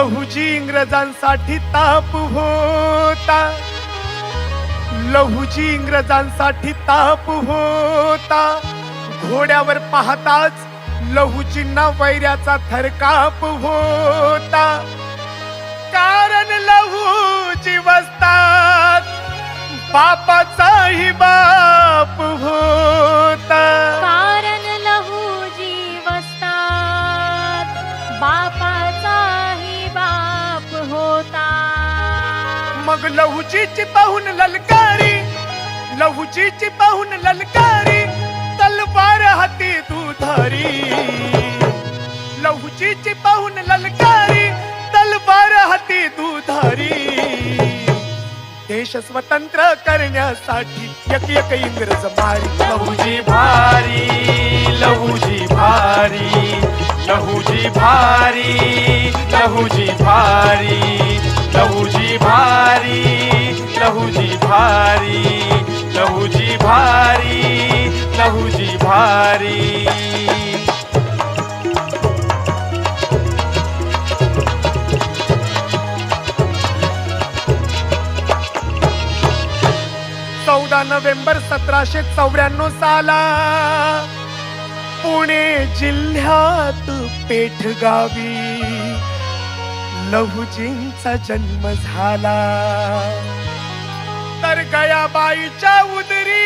लहुजी इंग्रजांसाठी ताप होता. लहुजी इंग्रजांसाठी ताप होता. घोड्यावर पाहताच लहुजींना वैऱ्याचा थरकाप होता. कारण लहुजी वसतात बापाचाही बाप होता. मग लहुजीची पाहून ललकारी लहुजीची पाहून ललकारी तलवार हाती दुधारी लहुजीची पाहून ललकारी तलवार हाती दुधारी देश स्वतंत्र करण्यासाठी एक एक इंग्रज मारी. लहुजी भारी लहुजी भारी लहुजी भारी लहुजी भारी लहुजी भारी लहुजी भारी लहुजी भारी लहुजी भारी। चौदा नोव्हेंबर सतराशे चौऱ्याण्णव साला पुणे जिल्ह्यात पेठ गावी लहुजींचा जन्म झाला. तर गयाबाईच्या उदरी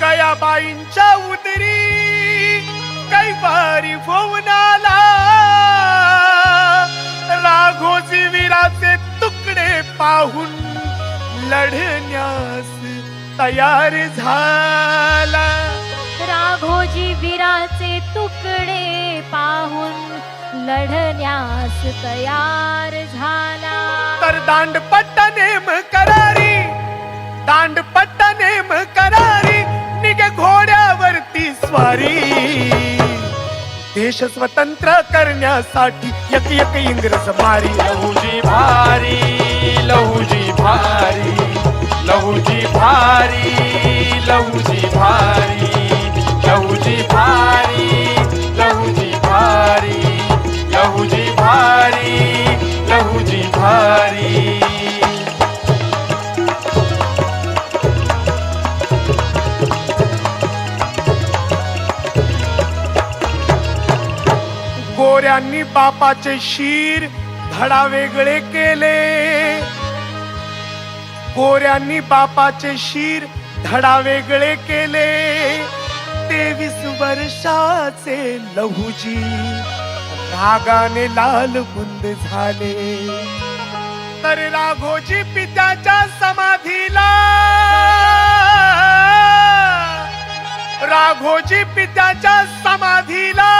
गयाबाईंच्या उदरी कैवारी होऊन आला राघोजी वीराचे तुकडे पाहून लढण्यास तयार झाला. राघोजी वीराचे तुकडे पाहून लढण्यास तयार झाला. तर दांडपट्टा नेम करारी दांडपट्टा नेम करारी निघे घोड्यावरती स्वारी. देश स्वतंत्र करण्यासाठी एक एक इंग्रज मारी लहुजी भारी लहुजी भारी लहुजी भारी लहुजी भारी लहुजी भारी. भारी. गोऱ्यांनी बापाचे शीर धडा वेगळे केले. गोऱ्यांनी बापाचे शीर धडा वेगळे केले. तेवीस वर्षाचे लहुजी रागाने लाल बुंद झाले. तर राघोजी पित्याच्या समाधीला. राघोजी पित्याच्या समाधीला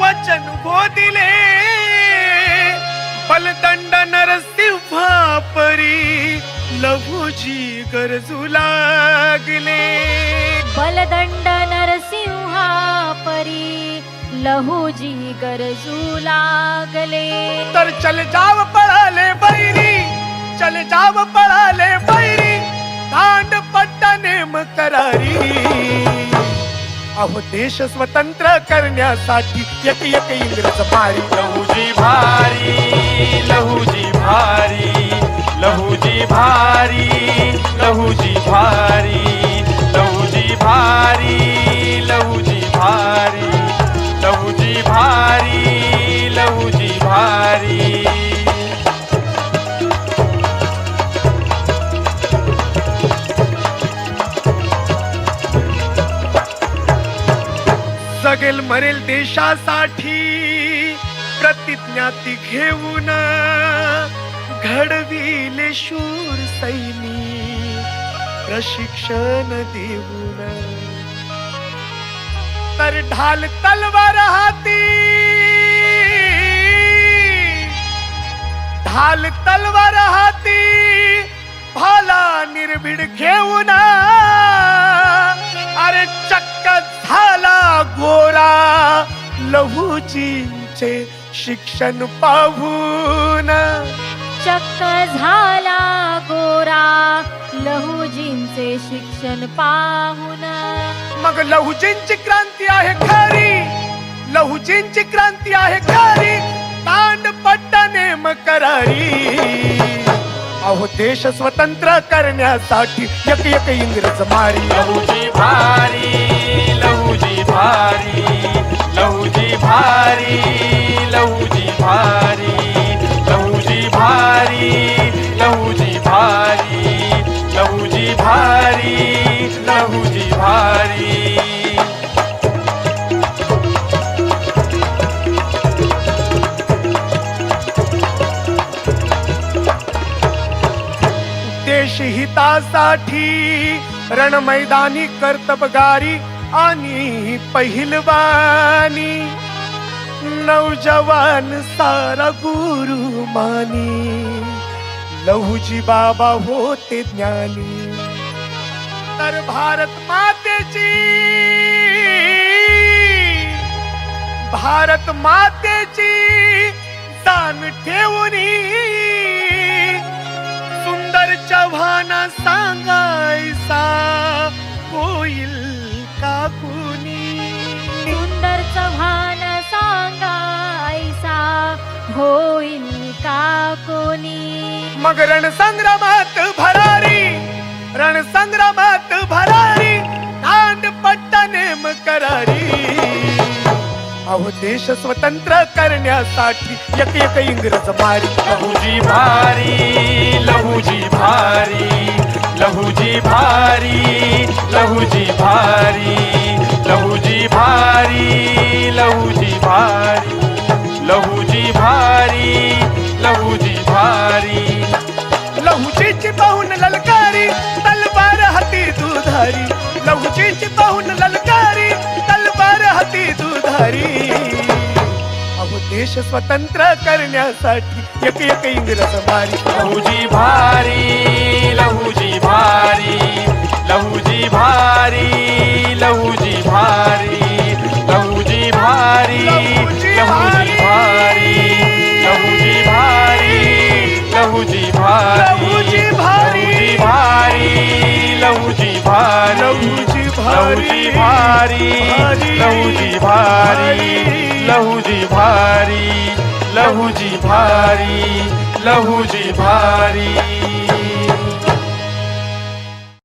वचन गो दिले बलदंड नरसिंह परी लघुजी गरजू लागले. बलदंड नरसिंहा परी लहूजी गरजू लागले. तर चल जाव पळाले बैरी चल जाव पळाले बैरी दांड पट्टा नेम करारी. अहो देश स्वतंत्र करण्यासाठी एक एक इंग्रज मारी. लहुजी भारी लहुजी भारी. लहूजी भारी लहूजी भारी लहूजी भारी लहूजी भारी लहूजी भारी लहूजी भारी। जगेल मरेल देशासाठी प्रतिज्ञा ती घेऊन घडविले शूर सैनिक प्रशिक्षण देऊन. तर ढाल तलवार हाती ढाल तलवार हाती भाला निर्भीड घेऊन. अरे चक्क झाला गोरा लहूजींचे शिक्षण पाहून. चक्क झाला गोरा लहुजींचे शिक्षण पाहून. मग लहुजींची क्रांती आहे खरी लहुजींची क्रांती आहे खरी तांड पट्ट नेम करारी. अहो देश स्वतंत्र करण्यासाठी एक एक इंग्रज मारी. लहुजी भारी लहुजी भारी लहुजी भारी. देश रणमैदानी कर्तबगारी आणि पहिलवानी. नौजवान सारा गुरु मानी. लहुजी बाबा होते ज्ञानी. तर भारत मातेची भारत मातेची कोणी? मग रणसंग्रामात भरारी रणसंग्रामात भरारी दांड पट्ट नेम करारी. अहो देश स्वतंत्र करण्यासाठी एक एक इंग्रज मारी. लहुजी भारी लहुजी भारी लहुजी भारी लहुजी भारी. चिंच पाहून ललकारी तलवार हाती दुधारी. अहो देश स्वतंत्र करण्यासाठी एक एक इंग्रज मारी. भारी. लहुजी भारी. लहुजी भारी लहुजी भारी लहुजी भारी लहुजी भारी